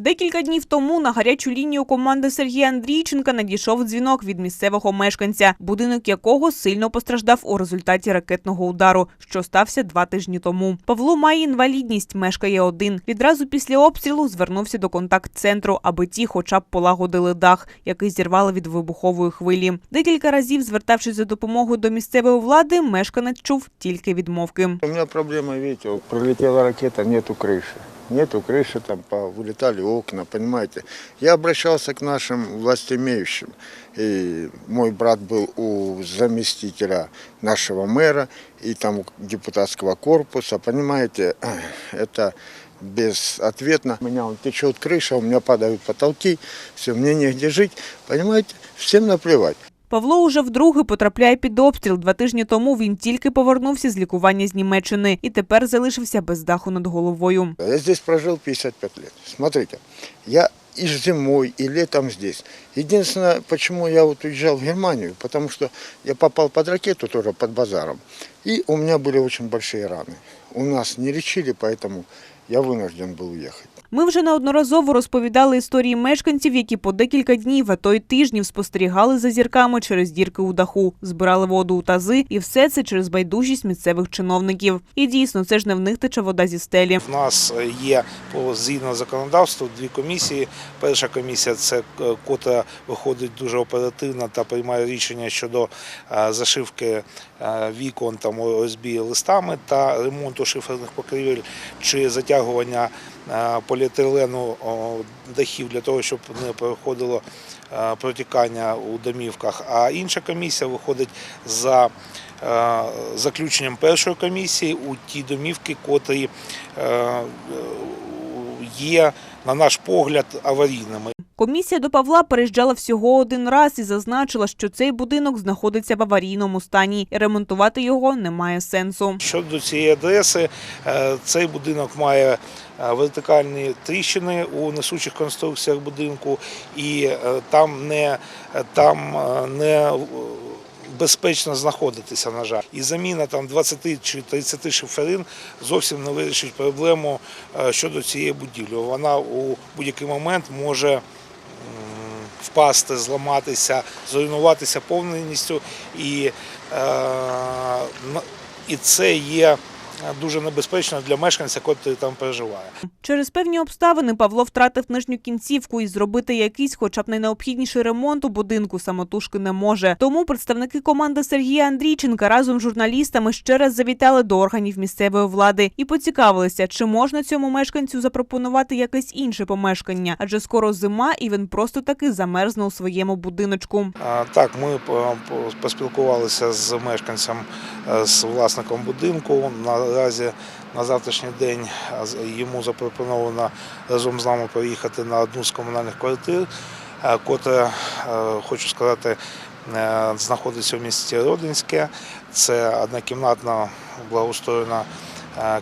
Декілька днів тому на гарячу лінію команди Сергія Андрійченка надійшов дзвінок від місцевого мешканця, будинок якого сильно постраждав у результаті ракетного удару, що стався два тижні тому. Павло має інвалідність, мешкає один. Відразу після обстрілу звернувся до контакт-центру, аби ті, хоча б полагодили дах, який зірвали від вибухової хвилі. Декілька разів, звертавшись за допомогою до місцевої влади, мешканець чув тільки відмовки. У меня проблема, видите, вот прилетела ракета, нету крыши. Нету крыши, там вылетали окна, понимаете. Я обращался к нашим властимеющим. И мой брат был у заместителя нашего мэра и там у депутатского корпуса, понимаете, это безответно. У меня он течет крыша, у меня падают потолки, все, мне негде жить, понимаете, всем наплевать. Павло уже вдруге потрапляє під обстріл. Два тижні тому він тільки повернувся з лікування з Німеччини і тепер залишився без даху над головою. Я здесь прожил 55 лет. Смотрите, я и зимой, и летом здесь. Единственное, почему я вот уезжал в Германию, потому что я попал под ракету тоже под базаром, и у меня были очень большие раны. У нас не лечили, поэтому я вынужден был уехать. Ми вже неодноразово розповідали історії мешканців, які по декілька днів, а то й тижнів спостерігали за зірками через дірки у даху, збирали воду у тази, і все це через байдужість місцевих чиновників. І дійсно, це ж не в них тече вода зі стелі. У нас є по згідно законодавству дві комісії. Перша комісія це е, кота виходить дуже оперативно та приймає рішення щодо е, зашивки е, вікон там ОСБ листами та ремонту шиферних покрівель чи затягування е, поліетилену дахів для того, щоб не проходило е, протікання у домівках. А інша комісія виходить за е, заключенням першої комісії у ті домівки, котрі є, на наш погляд, аварійними. Комісія до Павла переїжджала всього один раз і зазначила, що цей будинок знаходиться в аварійному стані, і ремонтувати його немає сенсу. Щодо цієї адреси, е, цей будинок має е, вертикальні тріщини у несучих конструкціях будинку, і е, там не, там не безпечно знаходитися, на жаль. І заміна там 20 чи 30 шиферин зовсім не вирішить проблему щодо цієї будівлі. Вона у будь-який момент може впасти, зламатися, зруйнуватися повністю. І, е, і це є дуже небезпечно для мешканця, який там проживає. Через певні обставини Павло втратив нижню кінцівку і зробити якийсь, хоча б найнеобхідніший ремонт у будинку самотужки не може. Тому представники команди Сергія Андрійченка разом з журналістами ще раз завітали до органів місцевої влади і поцікавилися, чи можна цьому мешканцю запропонувати якесь інше помешкання, адже скоро зима, і він просто таки замерзне у своєму будиночку. Так, ми по- поспілкувалися з мешканцем, е, з власником будинку. Наразі на завтрашній день йому запропоновано разом з нами поїхати на одну з комунальних квартир, е, котра, е, хочу сказати, е, знаходиться в місті Родинське. Це однокімнатна благоустроєна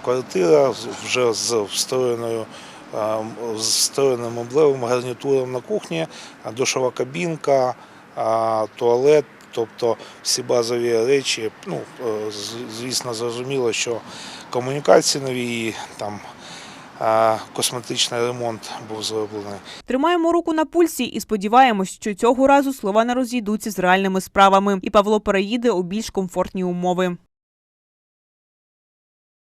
квартира вже з встроєною з встроєним меблевим гарнітуром на кухні, душова кабінка, туалет, тобто всі базові речі. Ну, е, звісно, зрозуміло, що комунікації нові, там а, косметичний ремонт був зроблений. Тримаємо руку на пульсі і сподіваємось, що цього разу слова не розійдуться з реальними справами, і Павло переїде у більш комфортні умови.